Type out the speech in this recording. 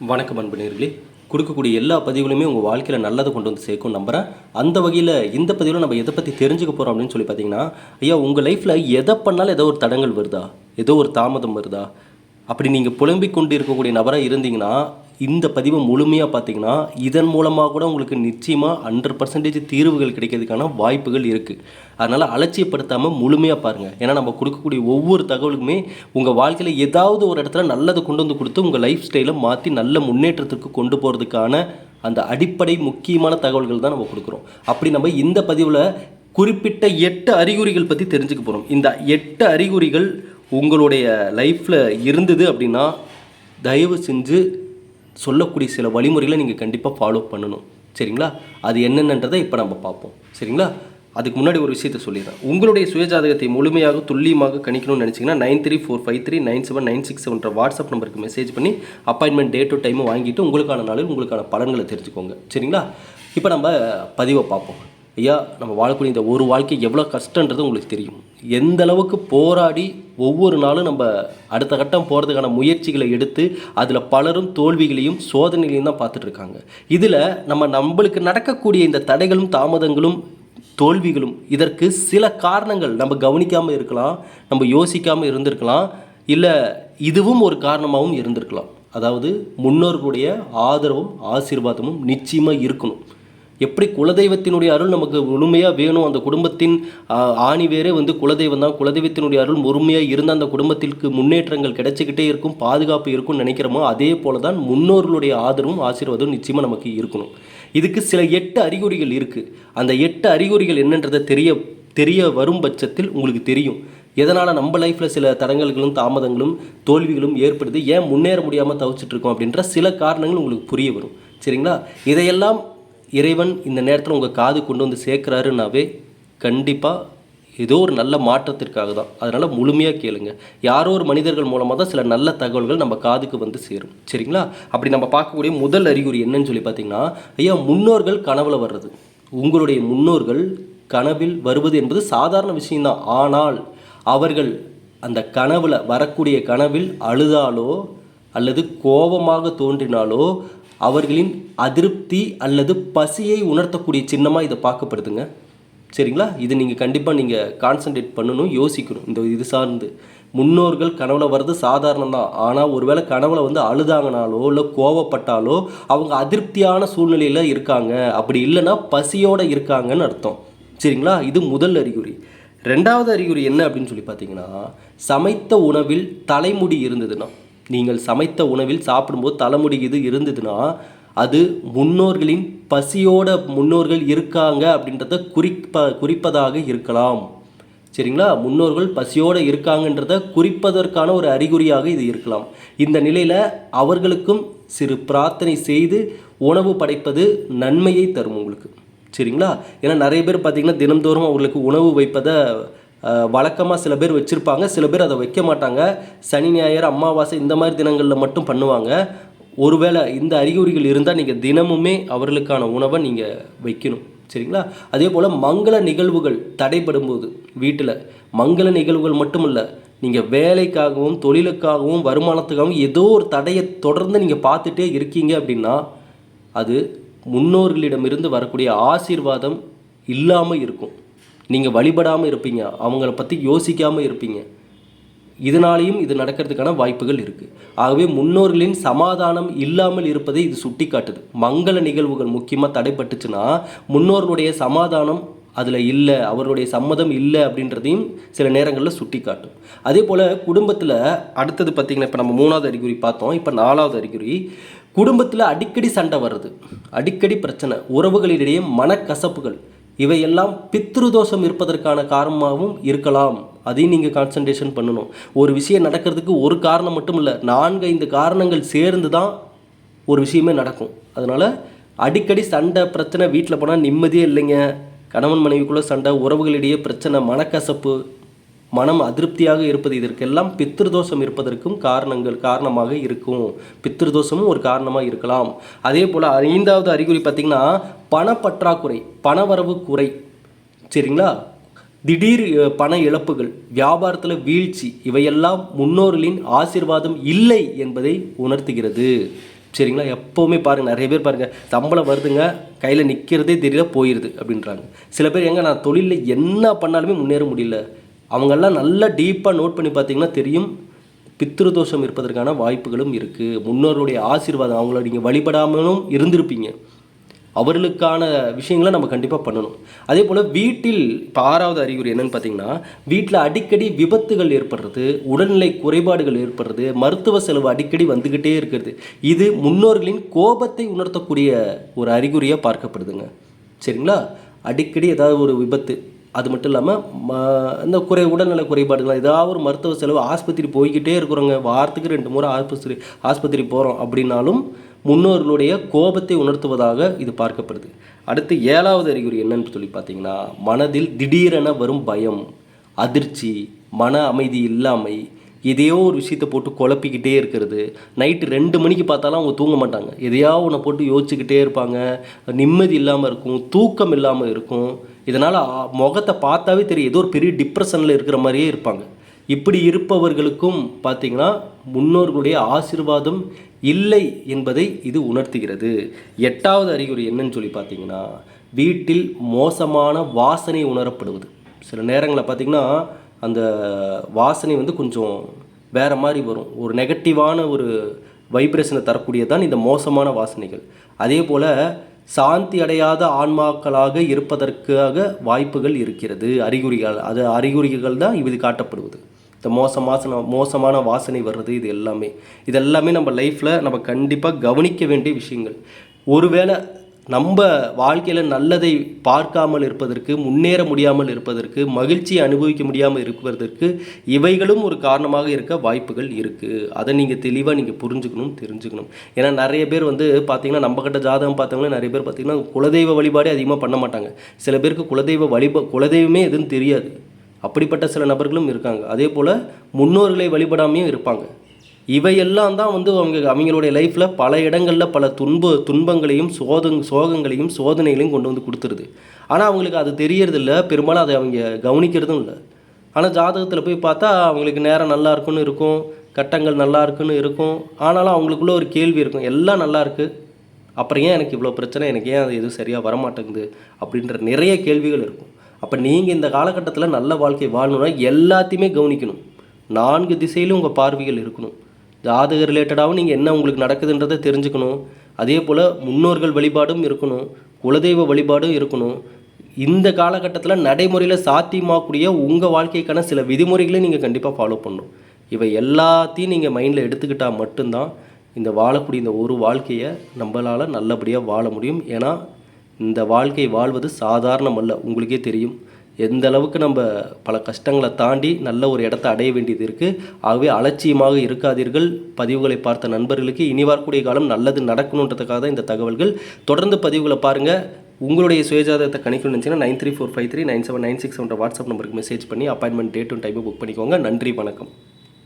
வணக்கம் அன்பு நேர்களே. கொடுக்கக்கூடிய எல்லா பதிவுகளுமே உங்கள் வாழ்க்கையில் நல்லது கொண்டு வந்து சேர்க்கும் நம்புகிறேன் அந்த வகையில் இந்த பதிவில் நம்ம எதை பற்றி தெரிஞ்சுக்க போகிறோம் அப்படின்னு சொல்லி பார்த்தீங்கன்னா ஐயா உங்கள் லைஃப்பில் எதை பண்ணாலும் ஏதோ ஒரு தடங்கள் வருதா? ஏதோ ஒரு தாமதம் வருதா? அப்படி நீங்கள் புலம்பிக் கொண்டு இருக்கக்கூடிய நபராக இருந்தீங்கன்னா இந்த பதிவை முழுமையாக பார்த்தீங்கன்னா இதன் மூலமாக கூட உங்களுக்கு நிச்சயமாக ஹண்ட்ரட் பர்சன்டேஜ் தீர்வுகள் கிடைக்கிறதுக்கான வாய்ப்புகள் இருக்குது அதனால் அலட்சியப்படுத்தாமல் முழுமையாக பாருங்கள் ஏன்னா நம்ம கொடுக்கக்கூடிய ஒவ்வொரு தகவலுக்குமே உங்கள் வாழ்க்கையில் ஏதாவது ஒரு இடத்துல நல்லதை கொண்டு வந்து கொடுத்து உங்கள் லைஃப் ஸ்டைலை மாற்றி நல்ல முன்னேற்றத்திற்கு கொண்டு போகிறதுக்கான அந்த அடிப்படை முக்கியமான தகவல்கள் தான் நம்ம கொடுக்குறோம். அப்படி நம்ம இந்த பதிவில் குறிப்பிட்ட எட்டு அறிகுறிகள் பற்றி தெரிஞ்சுக்க போகிறோம் இந்த எட்டு அறிகுறிகள் உங்களுடைய லைஃப்பில் இருந்தது அப்படின்னா தயவு செஞ்சு சொல்லக்கூடிய சில வழிமுறைகளை நீங்கள் கண்டிப்பாக ஃபாலோ பண்ணணும். சரிங்களா? அது என்னென்னன்றதை இப்போ நம்ம பார்ப்போம். சரிங்களா? அதுக்கு முன்னாடி ஒரு விஷயத்தை சொல்லிடுறேன். உங்களுடைய சுயஜாதகத்தை முழுமையாக துல்லியமாக கணிக்கணும்னு நினச்சிங்கன்னா nine three four five three nine seven nine six செவன்ற WhatsApp நம்பருக்கு மெசேஜ் பண்ணி அப்பாயின்மெண்ட் டே டு டைமும் வாங்கிட்டு உங்களுக்கான நாளில் உங்களுக்கான பலன்களை தெரிஞ்சுக்கோங்க. சரிங்களா? இப்போ நம்ம பதிவை பார்ப்போம். ஐயா நம்ம வாழக்கூடிய இந்த ஒரு வாழ்க்கை எவ்வளோ கஷ்டன்றது உங்களுக்கு தெரியும். எந்த அளவுக்கு போராடி ஒவ்வொரு நாளும் நம்ம அடுத்த கட்டம் போகிறதுக்கான முயற்சிகளை எடுத்து அதில் பலரும் தோல்விகளையும் சோதனைகளையும் தான் பார்த்துட்ருக்காங்க இதில் நம்ம நம்மளுக்கு நடக்கக்கூடிய இந்த தடைகளும் தாமதங்களும் தோல்விகளும் இதற்கு சில காரணங்கள் நம்ம கவனிக்காமல் இருக்கலாம் நம்ம யோசிக்காமல் இருந்திருக்கலாம் இல்லை இதுவும் ஒரு காரணமாகவும் இருந்திருக்கலாம். அதாவது முன்னோர்களுடைய ஆதரவும் ஆசீர்வாதமும் நிச்சயமாக இருக்கணும். எப்படி குலதெய்வத்தினுடைய அருள் நமக்கு முழுமையாக வேணும்? அந்த குடும்பத்தின் ஆணி வேறே வந்து குலதெய்வம் தான். குலதெய்வத்தினுடைய அருள் முழுமையாக இருந்தால் அந்த குடும்பத்திற்கு முன்னேற்றங்கள் கிடைச்சிக்கிட்டே இருக்கும் பாதுகாப்பு இருக்கும்னு நினைக்கிறோமோ அதே போல தான் முன்னோர்களுடைய ஆதரவும் ஆசீர்வாதமும் நிச்சயமாக நமக்கு இருக்கணும். இதுக்கு சில எட்டு அறிகுறிகள் இருக்குது அந்த எட்டு அறிகுறிகள் என்னன்றதை தெரிய தெரிய வரும் பட்சத்தில் உங்களுக்கு தெரியும். எதனால் நம்ம லைஃப்பில் சில தடங்கல்களும் தாமதங்களும் தோல்விகளும் ஏற்படுது? ஏன் முன்னேற முடியாமல் தவிச்சிட்ருக்கோம் அப்படின்ற சில காரணங்கள் உங்களுக்கு புரிய வரும். சரிங்களா? இதையெல்லாம் இறைவன் இந்த நேரத்தில் உங்கள் காது கொண்டு வந்து சேர்க்குறாருனாவே கண்டிப்பாக ஏதோ ஒரு நல்ல மாற்றத்திற்காக தான். அதனால் முழுமையாக கேளுங்க. யாரோ ஒரு மனிதர்கள் மூலமாக தான் சில நல்ல தகவல்கள் நம்ம காதுக்கு வந்து சேரும். சரிங்களா? அப்படி நம்ம பார்க்கக்கூடிய முதல் அறிகுறி என்னன்னு சொல்லி பார்த்தீங்கன்னா ஐயா முன்னோர்கள் கனவுல வர்றது. உங்களுடைய முன்னோர்கள் கனவில் வருவது என்பது சாதாரண விஷயம்தான் ஆனால் அவர்கள் அந்த கனவில் வரக்கூடிய கனவில் அழுதாலோ அல்லது கோபமாக தோன்றினாலோ அவர்களின் அதிருப்தி அல்லது பசியை உணர்த்தக்கூடிய சின்னமாக இதை பார்க்கப்படுதுங்க. சரிங்களா? இது நீங்கள் கண்டிப்பாக நீங்கள் கான்சன்ட்ரேட் பண்ணணும் யோசிக்கணும். இந்த இது சார்ந்து. முன்னோர்கள் கனவுல வர்றது சாதாரணம் தான். ஆனால் ஒருவேளை கனவுல வந்து அழுதாங்கனாலோ இல்லை கோவப்பட்டாலோ அவங்க அதிருப்தியான சூழ்நிலையில் இருக்காங்க. அப்படி இல்லைன்னா பசியோடு இருக்காங்கன்னு அர்த்தம். சரிங்களா? இது முதல் அறிகுறி. ரெண்டாவது அறிகுறி என்ன அப்படின்னு சொல்லி பார்த்தீங்கன்னா சமைத்த உணவில் தலைமுடி இருந்ததுன்னா. நீங்கள் சமைத்த உணவில் சாப்பிடும்போது தலைமுடி இது இருந்ததுன்னா அது முன்னோர்களின் பசியோட முன்னோர்கள் இருக்காங்க அப்படின்றத குறிப்ப குறிப்பதாக இருக்கலாம். சரிங்களா? முன்னோர்கள் பசியோடு இருக்காங்கன்றத குறிப்பதற்கான ஒரு அறிகுறியாக இது இருக்கலாம். இந்த நிலையில் அவர்களுக்கும் சிறு பிரார்த்தனை செய்து உணவு படைப்பது நன்மையை தரும் உங்களுக்கு. சரிங்களா? ஏன்னா நிறைய பேர் பார்த்தீங்கன்னா தினந்தோறும் அவர்களுக்கு உணவு வைப்பதை வழக்கமாக சில பேர் வச்சுருப்பாங்க. சில பேர் அதை வைக்க மாட்டாங்க. சனி ஞாயிறு அமாவாசை இந்த மாதிரி தினங்களில் மட்டும் பண்ணுவாங்க. ஒருவேளை இந்த அறிகுறிகள் இருந்தால் நீங்கள் தினமுமே அவர்களுக்கான உணவை நீங்கள் வைக்கணும். சரிங்களா? அதே போல் மங்கள நிகழ்வுகள் தடைபடும் போது வீட்டில் மங்கள நிகழ்வுகள் மட்டும் இல்லை நீங்கள் வேலைக்காகவும் தொழிலுக்காகவும் வருமானத்துக்காகவும் ஏதோ ஒரு தடையை தொடர்ந்து நீங்கள் பார்த்துட்டே இருக்கீங்க அப்படின்னா அது முன்னோர்களிடமிருந்து வரக்கூடிய ஆசீர்வாதம் இல்லாமல் இருக்கும். நீங்கள் வழிபடாமல் இருப்பீங்க. அவங்கள பற்றி யோசிக்காமல் இருப்பீங்க. இதனாலேயும் இது நடக்கிறதுக்கான வாய்ப்புகள் இருக்குது ஆகவே முன்னோர்களின் சமாதானம் இல்லாமல் இருப்பதை இது சுட்டி காட்டுது மங்கள நிகழ்வுகள் முக்கியமாக தடைப்பட்டுச்சுன்னா முன்னோர்களுடைய சமாதானம் அதில் இல்லை அவர்களுடைய சம்மதம் இல்லை அப்படின்றதையும் சில நேரங்களில் சுட்டி காட்டும் அதே போல் குடும்பத்தில் அடுத்தது பார்த்திங்கன்னா இப்போ நம்ம மூணாவது அறிகுறி பார்த்தோம். இப்போ நாலாவது அறிகுறி குடும்பத்தில் அடிக்கடி சண்டை வர்றது அடிக்கடி பிரச்சனை உறவுகளிடையே மனக்கசப்புகள் இவையெல்லாம் பித்ருதோஷம் இருப்பதற்கான காரணமாகவும் இருக்கலாம். அதையும் நீங்கள் கான்சன்ட்ரேஷன் பண்ணணும். ஒரு விஷயம் நடக்கிறதுக்கு ஒரு காரணம் மட்டும் இல்லை நான்கு ஐந்து காரணங்கள் சேர்ந்து தான் ஒரு விஷயமே நடக்கும். அதனால் அடிக்கடி சண்டை பிரச்சனை வீட்டில் போனால் நிம்மதியே இல்லைங்க. கணவன் மனைவிக்குள்ளே சண்டை உறவுகளிடையே பிரச்சனை மனக்கசப்பு மனம் அதிருப்தியாக இருப்பது இதற்கெல்லாம் பித்திருதோஷம் இருப்பதற்கும் காரணங்கள் காரணமாக இருக்கும். பித்திருதோஷமும் ஒரு காரணமாக இருக்கலாம். அதே போல் ஐந்தாவது அறிகுறி பார்த்திங்கன்னா பணப்பற்றாக்குறை பணவரவு குறை. சரிங்களா? திடீர் பண இழப்புகள் வியாபாரத்தில் வீழ்ச்சி இவையெல்லாம் முன்னோர்களின் ஆசிர்வாதம் இல்லை என்பதை உணர்த்துகிறது. சரிங்களா? எப்போவுமே பாருங்கள் நிறைய பேர் பாருங்கள் சம்பளம் வருதுங்க கையில் நிற்கிறதே தெரியல போயிடுது அப்படின்றாங்க. சில பேர் எங்கே நான் தொழிலில் என்ன பண்ணாலுமே முன்னேற முடியல. அவங்கெல்லாம் நல்லா டீப்பாக நோட் பண்ணி பார்த்தீங்கன்னா தெரியும் பித்திருதோஷம் இருப்பதற்கான வாய்ப்புகளும் இருக்குது முன்னோருடைய ஆசீர்வாதம் அவங்கள நீங்கள் வழிபடாமலும் இருந்திருப்பீங்க. அவர்களுக்கான விஷயங்களை நம்ம கண்டிப்பாக பண்ணணும். அதே போல் வீட்டில் இப்போ ஆறாவது அறிகுறி என்னென்னு பார்த்தீங்கன்னா வீட்டில் அடிக்கடி விபத்துகள் ஏற்படுறது உடல்நிலை குறைபாடுகள் ஏற்படுறது மருத்துவ செலவு அடிக்கடி வந்துக்கிட்டே இருக்கிறது. இது முன்னோர்களின் கோபத்தை உணர்த்தக்கூடிய ஒரு அறிகுறியாக பார்க்கப்படுதுங்க. சரிங்களா? அடிக்கடி ஏதாவது ஒரு விபத்து அது மட்டும் இல்லாமல் ம இந்த குறை உடல்நல குறைபாடுகள் ஏதாவது ஒரு மருத்துவ செலவு ஆஸ்பத்திரி போய்கிட்டே இருக்கிறோங்க. வாரத்துக்கு ரெண்டு முறை ஆஸ்பத்திரி ஆஸ்பத்திரி போகிறோம் அப்படின்னாலும் முன்னோர்களுடைய கோபத்தை உணர்த்துவதாக இது பார்க்கப்படுது. அடுத்து ஏழாவது அறிகுறி என்னன்னு சொல்லி பார்த்தீங்கன்னா மனதில் திடீரென வரும் பயம் அதிர்ச்சி மன அமைதி இல்லாமை எதையோ ஒரு விஷயத்தை போட்டு குழப்பிக்கிட்டே இருக்கிறது. நைட்டு ரெண்டு மணிக்கு பார்த்தாலும் அவங்க தூங்க மாட்டாங்க. எதையோ ஒன்றை போட்டு யோசிச்சுக்கிட்டே இருப்பாங்க. நிம்மதி இல்லாமல் இருக்கும் தூக்கம் இல்லாமல் இருக்கும். இதனால் முகத்தை பார்த்தாவே தெரியும். ஏதோ ஒரு பெரிய டிப்ரெஷனில் இருக்கிற மாதிரியே இருப்பாங்க. இப்படி இருப்பவர்களுக்கும் பார்த்திங்கன்னா முன்னோர்களுடைய ஆசீர்வாதம் இல்லை என்பதை இது உணர்த்துகிறது. எட்டாவது அறிகுறி என்னன்னு சொல்லி பார்த்தீங்கன்னா வீட்டில் மோசமான வாசனை உணரப்படுவது. சில நேரங்களில் பார்த்தீங்கன்னா அந்த வாசனை வந்து கொஞ்சம் வேறு மாதிரி வரும். ஒரு நெகட்டிவான ஒரு வைப்ரேஷனை தரக்கூடியதான் இந்த மோசமான வாசனைகள். அதே போல் சாந்தி அடையாத ஆன்மாக்களாக இருப்பதற்காக வாய்ப்புகள் இருக்கிறது. அறிகுறிகள் அது அறிகுறிகள் தான் இது காட்டப்படுவது. இந்த மோசமான மோசமான வாசனை வர்றது இது எல்லாமே. இது எல்லாமே நம்ம லைஃப்பில் நம்ம கண்டிப்பாக கவனிக்க வேண்டிய விஷயங்கள். ஒருவேளை நம்ம வாழ்க்கையில் நல்லதை பார்க்காமல் இருப்பதற்கு முன்னேற முடியாமல் இருப்பதற்கு மகிழ்ச்சியை அனுபவிக்க முடியாமல் இருப்பதற்கு இவைகளும் ஒரு காரணமாக இருக்க வாய்ப்புகள் இருக்குது அதை நீங்கள் தெளிவாக நீங்கள் புரிஞ்சுக்கணும் தெரிஞ்சுக்கணும். ஏன்னா நிறைய பேர் வந்து பார்த்திங்கன்னா நம்ம கிட்ட ஜாதகம் பார்த்தவங்களே நிறைய பேர் பார்த்தீங்கன்னா குலதெய்வ வழிபாடே அதிகமாக பண்ண மாட்டாங்க. சில பேருக்கு குலதெய்வ வழிபா குலதெய்வமே எதுன்னு தெரியாது. அப்படிப்பட்ட சில நபர்களும் இருக்காங்க. அதே போல் முன்னோர்களை வழிபடாமையும் இருப்பாங்க. இவையெல்லாம் தான் வந்து அவங்க அவங்களுடைய லைஃப்பில் பல இடங்களில் பல துன்ப துன்பங்களையும் சோதங் சோகங்களையும் சோதனைகளையும் கொண்டு வந்து கொடுத்துருது. ஆனால் அவங்களுக்கு அது தெரியறதில்ல. பெரும்பாலும் அதை அவங்க கவனிக்கிறதும் இல்லை. ஆனால் ஜாதகத்தில் போய் பார்த்தா அவங்களுக்கு நேரம் நல்லா இருக்குன்னு இருக்கும் கட்டங்கள் நல்லா இருக்குன்னு இருக்கும். ஆனாலும் அவங்களுக்குள்ள ஒரு கேள்வி இருக்கும். எல்லாம் நல்லா இருக்குது அப்புறம் ஏன் எனக்கு இவ்வளோ பிரச்சனை? எனக்கு ஏன் அது எதுவும் சரியாக வரமாட்டேங்குது? அப்படின்ற நிறைய கேள்விகள் இருக்கும். அப்போ நீங்கள் இந்த காலகட்டத்தில் நல்ல வாழ்க்கை வாழணும்னா எல்லாத்தையுமே கவனிக்கணும். நான்கு திசையிலும் உங்கள் பார்வைகள் இருக்கணும். ஜாதக ரிலேட்டடாகவும் நீங்கள் என்ன உங்களுக்கு நடக்குதுன்றதை தெரிஞ்சுக்கணும். அதே போல் முன்னோர்கள் வழிபாடும் இருக்கணும். குலதெய்வ வழிபாடும் இருக்கணும். இந்த காலகட்டத்தில் நடைமுறையில் சாத்தியமாகக்கூடிய உங்கள் வாழ்க்கைக்கான சில விதிமுறைகளை நீங்கள் கண்டிப்பாக ஃபாலோ பண்ணணும். இவை எல்லாத்தையும் நீங்கள் மைண்டில் எடுத்துக்கிட்டால் மட்டும்தான் இந்த வாழக்கூடிய இந்த ஒரு வாழ்க்கையை நம்மளால் நல்லபடியாக வாழ முடியும். ஏன்னா இந்த வாழ்க்கை வாழ்வது சாதாரணம் அல்ல உங்களுக்கே தெரியும். எந்த அளவுக்கு நம்ம பல கஷ்டங்களை தாண்டி நல்ல ஒரு இடத்த அடைய வேண்டியது இருக்குது ஆகவே அலட்சியமாக இருக்காதீர்கள். பதிவுகளை பார்த்த நண்பர்களுக்கு இனி வரக்கூடிய காலம் நல்லது நடக்கணுன்றதுக்காக தான் இந்த தகவல்கள். தொடர்ந்து பதிவுகளை பாருங்கள் உங்களுடைய சுயஜாதகத்தை கணிக்கணும்னு நினச்சிங்கன்னா nine three four five three nine seven nine six WhatsApp நம்பருக்கு மெசேஜ் பண்ணி அப்பாயின்மெண்ட் டேட்டும் டைமும் புக் பண்ணிக்கோங்க. நன்றி வணக்கம்.